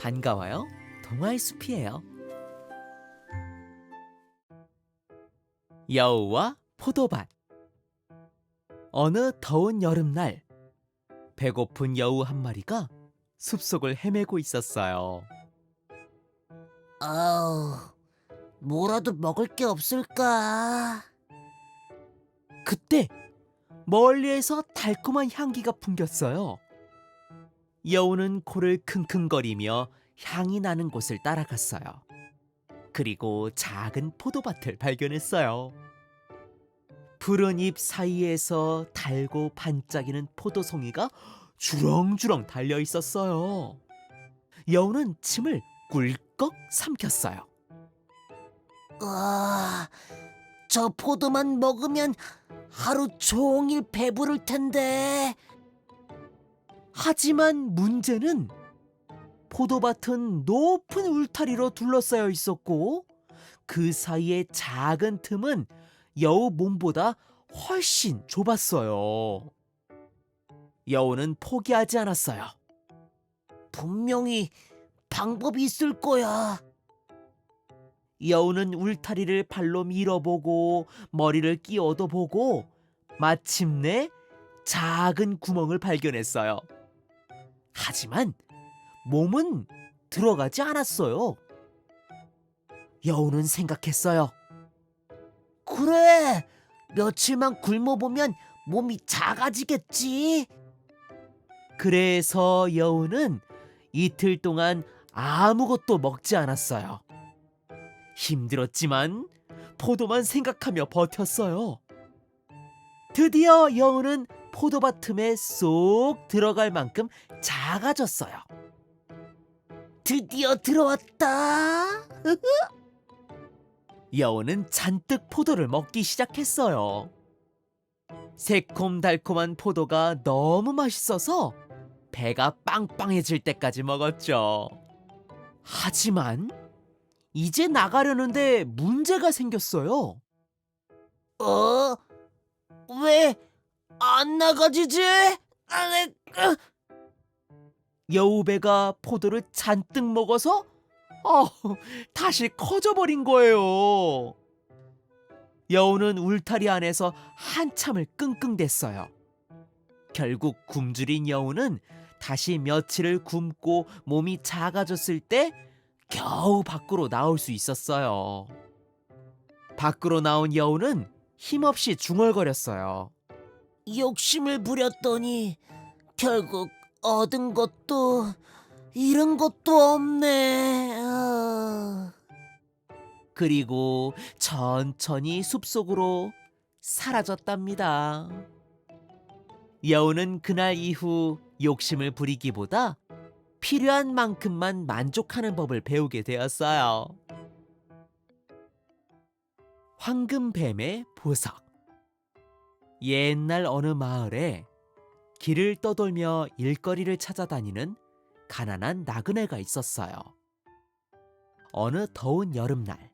반가워요. 동화의 숲이에요. 여우와 포도밭 어느 더운 여름날 배고픈 여우 한 마리가 숲속을 헤매고 있었어요. 아우, 뭐라도 먹을 게 없을까? 그때 멀리에서 달콤한 향기가 풍겼어요. 여우는 코를 킁킁거리며 향이 나는 곳을 따라갔어요. 그리고 작은 포도밭을 발견했어요. 푸른 잎 사이에서 달고 반짝이는 포도송이가 주렁주렁 달려 있었어요. 여우는 침을 꿀꺽 삼켰어요. 와, 저 포도만 먹으면 하루 종일 배부를 텐데. 하지만 문제는 포도밭은 높은 울타리로 둘러싸여 있었고 그 사이의 작은 틈은 여우 몸보다 훨씬 좁았어요. 여우는 포기하지 않았어요. 분명히 방법이 있을 거야. 여우는 울타리를 발로 밀어보고 머리를 끼워도 보고 마침내 작은 구멍을 발견했어요. 하지만 몸은 들어가지 않았어요. 여우는 생각했어요. 그래, 며칠만 굶어보면 몸이 작아지겠지. 그래서 여우는 이틀 동안 아무것도 먹지 않았어요. 힘들었지만 포도만 생각하며 버텼어요. 드디어 여우는 포도밭 틈에 쏙 들어갈 만큼 작아졌어요. 드디어 들어왔다. 여우는 잔뜩 포도를 먹기 시작했어요. 새콤달콤한 포도가 너무 맛있어서 배가 빵빵해질 때까지 먹었죠. 하지만 이제 나가려는데 문제가 생겼어요. 어? 왜 안 나가지지? 아, 네, 아, 여우배가 포도를 잔뜩 먹어서 어, 다시 커져버린 거예요. 여우는 울타리 안에서 한참을 끙끙댔어요. 결국 굶주린 여우는 다시 며칠을 굶고 몸이 작아졌을 때 겨우 밖으로 나올 수 있었어요. 밖으로 나온 여우는 힘없이 중얼거렸어요. 욕심을 부렸더니 결국 얻은 것도 잃은 것도 없네. 아. 그리고 천천히 숲속으로 사라졌답니다. 여우는 그날 이후 욕심을 부리기보다 필요한 만큼만 만족하는 법을 배우게 되었어요. 황금뱀의 보석 옛날 어느 마을에 길을 떠돌며 일거리를 찾아다니는 가난한 나그네가 있었어요. 어느 더운 여름날,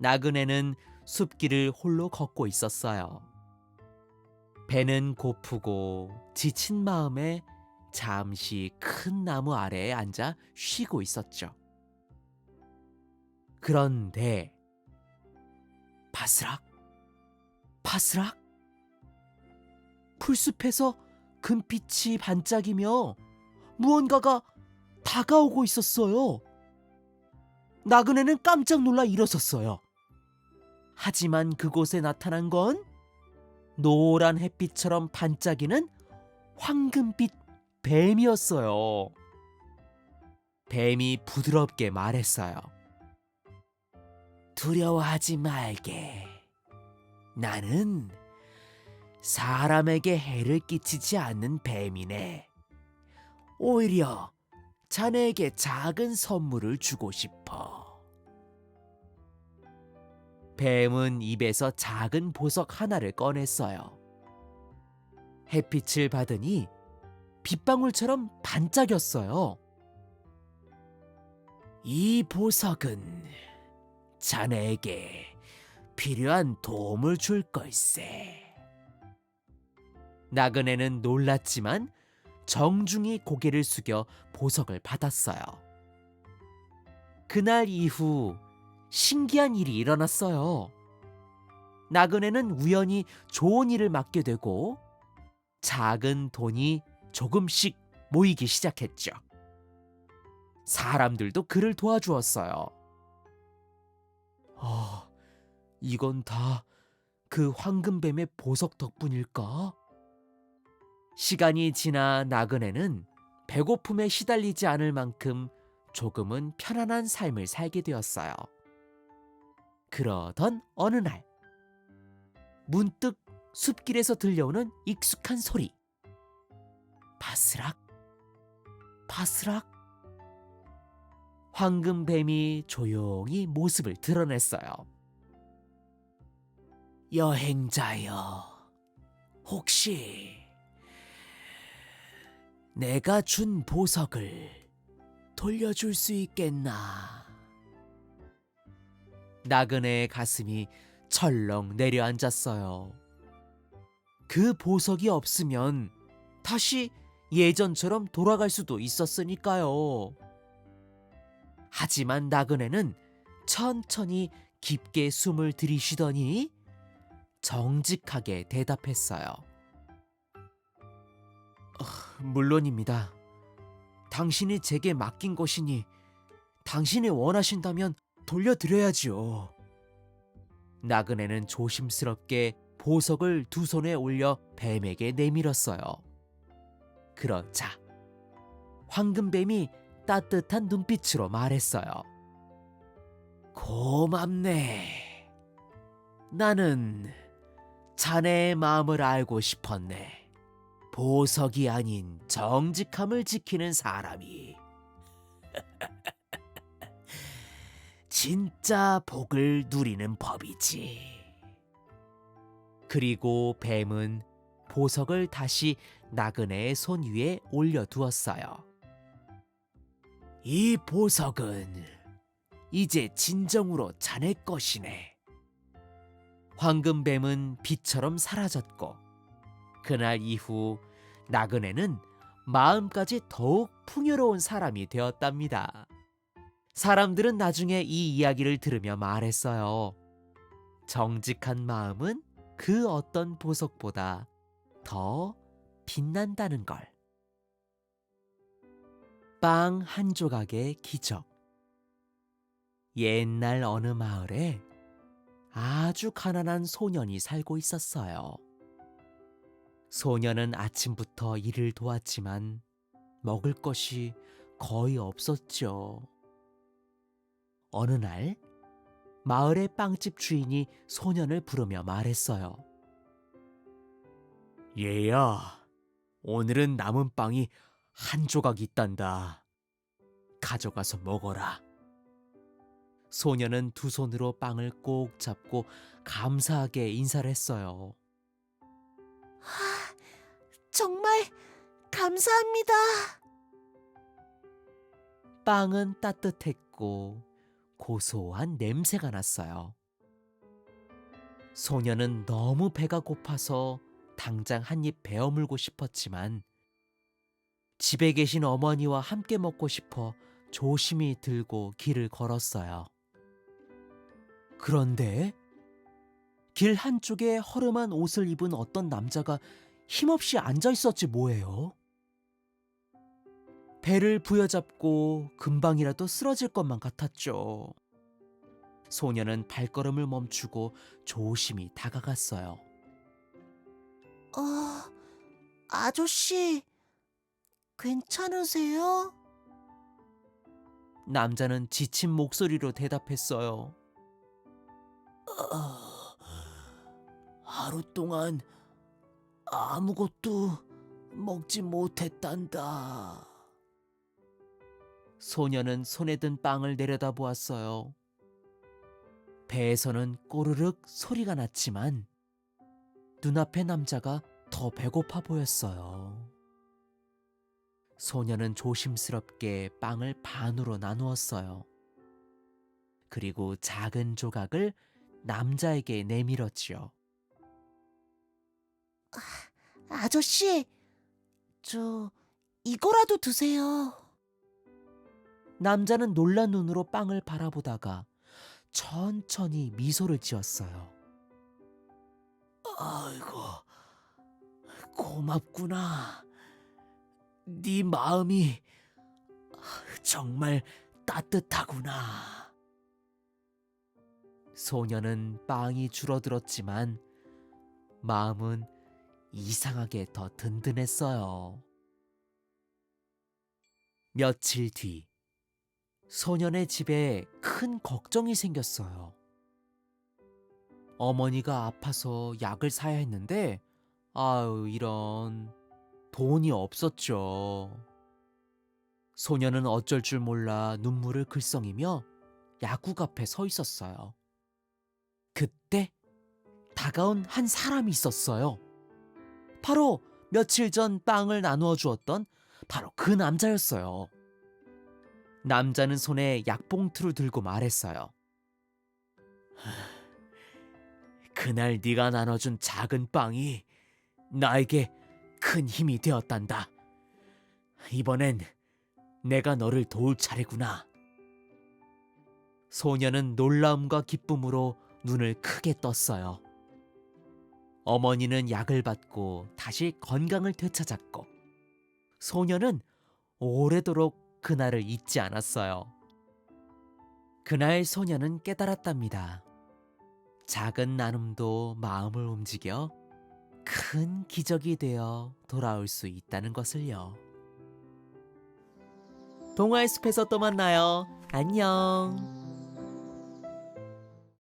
나그네는 숲길을 홀로 걷고 있었어요. 배는 고프고 지친 마음에 잠시 큰 나무 아래에 앉아 쉬고 있었죠. 그런데 바스락, 바스락, 풀숲에서 금빛이 반짝이며 무언가가 다가오고 있었어요. 나그네는 깜짝 놀라 일어섰어요. 하지만 그곳에 나타난 건 노란 햇빛처럼 반짝이는 황금빛 뱀이었어요. 뱀이 부드럽게 말했어요. 두려워하지 말게. 나는 사람에게 해를 끼치지 않는 뱀이네. 오히려 자네에게 작은 선물을 주고 싶어. 뱀은 입에서 작은 보석 하나를 꺼냈어요. 햇빛을 받으니 빗방울처럼 반짝였어요. 이 보석은 자네에게 필요한 도움을 줄 걸세. 나그네는 놀랐지만 정중히 고개를 숙여 보석을 받았어요. 그날 이후 신기한 일이 일어났어요. 나그네는 우연히 좋은 일을 맡게 되고 작은 돈이 조금씩 모이기 시작했죠. 사람들도 그를 도와주었어요. 아, 이건 다 그 황금뱀의 보석 덕분일까? 시간이 지나 나그네는 배고픔에 시달리지 않을 만큼 조금은 편안한 삶을 살게 되었어요. 그러던 어느 날, 문득 숲길에서 들려오는 익숙한 소리. 바스락, 바스락. 황금뱀이 조용히 모습을 드러냈어요. 여행자여, 혹시 내가 준 보석을 돌려줄 수 있겠나? 나그네의 가슴이 철렁 내려앉았어요. 그 보석이 없으면 다시 예전처럼 돌아갈 수도 있었으니까요. 하지만 나그네는 천천히 깊게 숨을 들이쉬더니 정직하게 대답했어요. 어, 물론입니다. 당신이 제게 맡긴 것이니 당신이 원하신다면 돌려드려야지요. 나그네는 조심스럽게 보석을 두 손에 올려 뱀에게 내밀었어요. 그러자 황금뱀이 따뜻한 눈빛으로 말했어요. 고맙네. 나는 자네의 마음을 알고 싶었네. 보석이 아닌 정직함을 지키는 사람이. 진짜 복을 누리는 법이지. 그리고 뱀은 보석을 다시 나그네의 손 위에 올려두었어요. 이 보석은 이제 진정으로 자네 것이네. 황금뱀은 빛처럼 사라졌고 그날 이후 나그네는 마음까지 더욱 풍요로운 사람이 되었답니다. 사람들은 나중에 이 이야기를 들으며 말했어요. 정직한 마음은 그 어떤 보석보다 더 빛난다는 걸. 빵 한 조각의 기적. 옛날 어느 마을에 아주 가난한 소년이 살고 있었어요. 소년은 아침부터 일을 도왔지만 먹을 것이 거의 없었죠. 어느 날 마을의 빵집 주인이 소년을 부르며 말했어요. 얘야, 오늘은 남은 빵이 한 조각 있단다. 가져가서 먹어라. 소년은 두 손으로 빵을 꼭 잡고 감사하게 인사를 했어요. 아, 정말 감사합니다. 빵은 따뜻했고 고소한 냄새가 났어요. 소녀는 너무 배가 고파서 당장 한 입 베어 물고 싶었지만 집에 계신 어머니와 함께 먹고 싶어 조심히 들고 길을 걸었어요. 그런데 길 한쪽에 허름한 옷을 입은 어떤 남자가 힘없이 앉아 있었지 뭐예요? 배를 부여잡고 금방이라도 쓰러질 것만 같았죠. 소녀는 발걸음을 멈추고 조심히 다가갔어요. 어, 아저씨, 괜찮으세요? 남자는 지친 목소리로 대답했어요. 어, 하루 동안 아무것도 먹지 못했단다. 소녀는 손에 든 빵을 내려다보았어요. 배에서는 꼬르륵 소리가 났지만 눈앞의 남자가 더 배고파 보였어요. 소녀는 조심스럽게 빵을 반으로 나누었어요. 그리고 작은 조각을 남자에게 내밀었지요. 아저씨, 저 이거라도 드세요. 남자는 놀란 눈으로 빵을 바라보다가 천천히 미소를 지었어요. 아이고, 고맙구나. 네 마음이 정말 따뜻하구나. 소녀는 빵이 줄어들었지만 마음은 이상하게 더 든든했어요. 며칠 뒤 소년의 집에 큰 걱정이 생겼어요. 어머니가 아파서 약을 사야 했는데 아유 이런 돈이 없었죠. 소녀는 어쩔 줄 몰라 눈물을 글썽이며 약국 앞에 서 있었어요. 그때 다가온 한 사람이 있었어요. 바로 며칠 전 빵을 나누어 주었던 바로 그 남자였어요. 남자는 손에 약봉투를 들고 말했어요. 그날 네가 나눠준 작은 빵이 나에게 큰 힘이 되었단다. 이번엔 내가 너를 도울 차례구나. 소녀는 놀라움과 기쁨으로 눈을 크게 떴어요. 어머니는 약을 받고 다시 건강을 되찾았고, 소녀는 오래도록 그날을 잊지 않았어요. 그날 소녀는 깨달았답니다. 작은 나눔도 마음을 움직여 큰 기적이 되어 돌아올 수 있다는 것을요. 동화의 숲에서 또 만나요. 안녕.